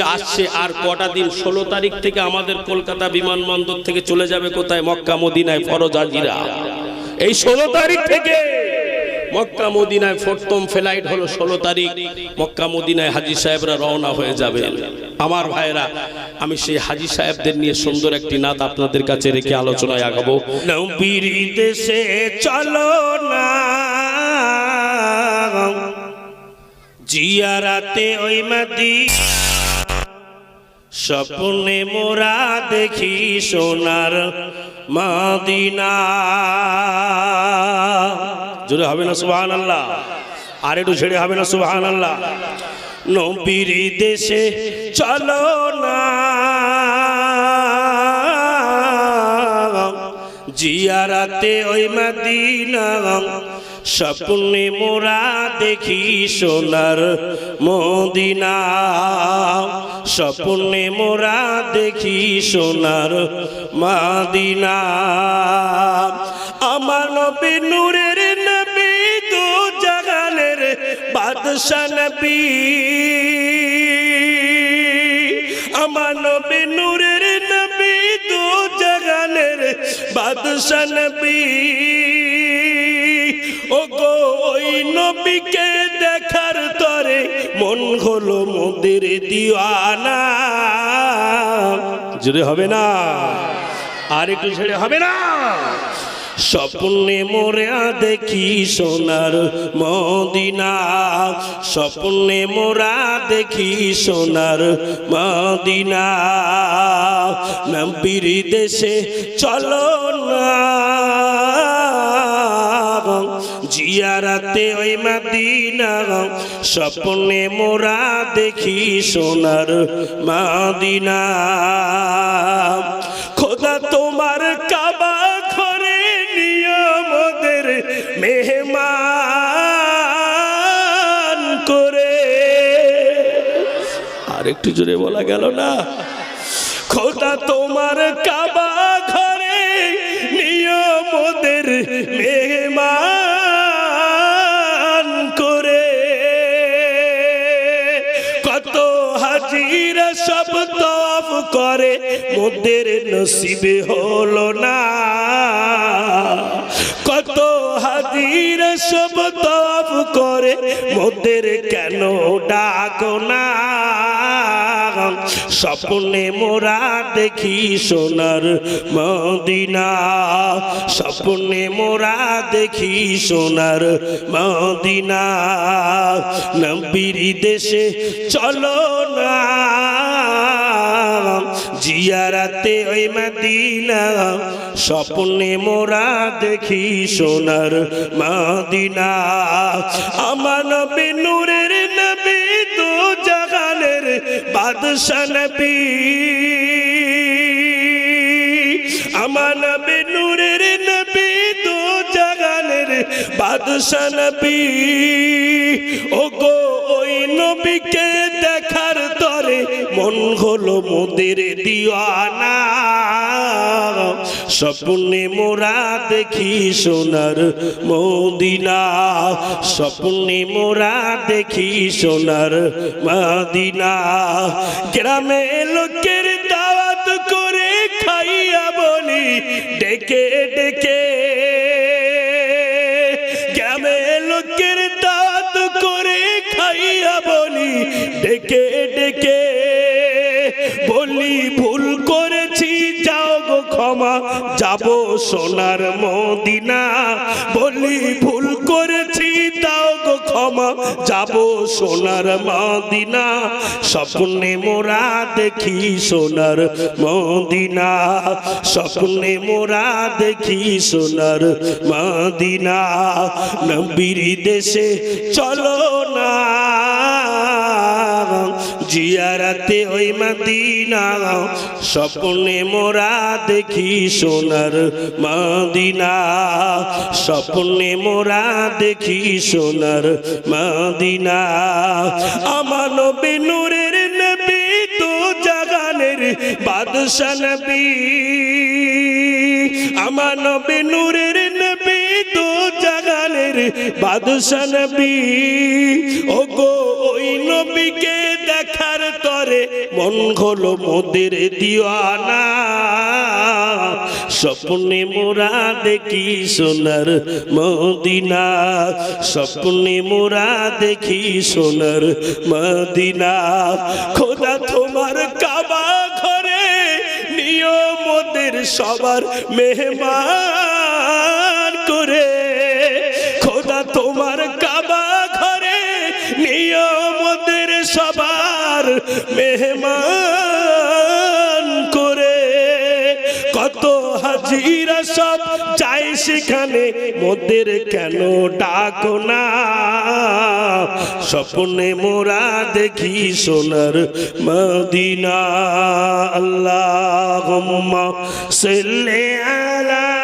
আসছে আর কটা দিন? ষোলো তারিখ থেকে আমাদের কলকাতা বিমানবন্দর থেকে চলে যাবে কোথায়? মক্কা, মদিনায় ফরজ হাজিরা এই ষোলো তারিখ থেকে মক্কা, মদিনায় প্রথম ফ্লাইট হলো ষোলো তারিখ। মক্কা, মদিনায় হাজি সাহেবরা রওনা হয়ে যাবে। আমার ভাইরা আমি সেই হাজি সাহেবদের নিয়ে সুন্দর একটি নাত আপনাদের কাছে রেখে আলোচনায় আগাবো। দেশে চলো না। জিয়ারাতে ওই মাদি স্বপ্নে মোরা দেখি সোনার মাদিনা। জোরে হবে না সুবহান আল্লাহ আর একটু ছেড়ে হবে না সুবহান আল্লাহ নবীর দেশে চলো না। জিয়ারাতে ওই মদিনা। স্বপ্নে মোরা দেখি সোনার মদিনা। স্বপ্নে মোরা দেখি সোনার মাদিনা। আমার নবী নূরের নবী, দু জাগানের বাদশা নবী। আমার নবী নূরের নবী, দু জাগানের বাদশা নবী। নবীকে দেখার তরে মন হলো মোদের দিওয়ানা। জুড়ে হবে না? আর একটু ছেড়ে হবে না? স্বপ্নে মোরে দেখি সোনার মদিনা। স্বপ্নে মোরা দেখি সোনার মদিনা। নবীর দেশে চলো জিয়ারাতে ওই মদিনা, স্বপ্নে মোরা দেখি সোনার মাদিনা। খোদা তোমার কাবা ঘরে নিয়মদের মেহমান করে। আর একটু জোরে বলা গেল না? খোদা তোমার কাবা কত হাজির সব তফ করে, মোদের নসিবে হলো না। কত হাজির সব তফ করে, মোদের কেন ডাক না? স্বপ্নে মোরা দেখি সোনার মদিনা। স্বপ্নে মোরা দেখি সোনার মদিনা। নবীর দেশে চলো না। জিয়ারাতে ওই মদিনা। স্বপ্নে মোরা দেখি সোনার মদিনা। আমার নবী নূরের জাগানের বাদশা নবী। আমার নবী নূরের নবী দু জাগানের বাদশা নবী। ও গো ওই মন হলো মোদের দিওয়ানা? স্বপ্নে মোরা দেখি সোনার মদিনা। স্বপ্নে মোরা দেখি সোনার মদিনা। গ্রামে লোকের দাওয়াত করে খাইয়া বলি, ডেকে ডেকে। ডেকে ডেকে। বলি ভুল করেছি, যাও গো ক্ষমা। যাব সোনার মদিনা। বলি ভুল করেছি, দাও গো ক্ষমা। যাব সোনার মদিনা। স্বপ্নে মোরা দেখি সোনার মদিনা। স্বপ্নে মোরা দেখি সোনার মদিনা। নবীর দেশে চলো না। জিয়ারাতে ওই মদিনা স্বপ্নে মোরা দেখি সোনার মদিনা। স্বপ্নে মোরা দেখি সোনার মদিনা। আমার নবী নূরের নবী তো জাগানের বাদশা নবী। আমার নবী নূরের নবী তো জাগানের বাদশা নবী। ও গো ওই নবীকে মন হলো মোদের দিওয়ানা। স্বপ্নে মোরা দেখি সোনার মদিনা। স্বপ্নে মোরা দেখি সোনার মদিনা। খোদা তোমার কাবা ঘরে নিয়মদের সবার মেহমান করে। মেহমান করে কত হাজিরা সব চাই সেখানে, মোদের কেন ডাকো না? স্বপ্নে মোরা দেখি সোনার মদিনা আল্লাহ সাল্লি আলা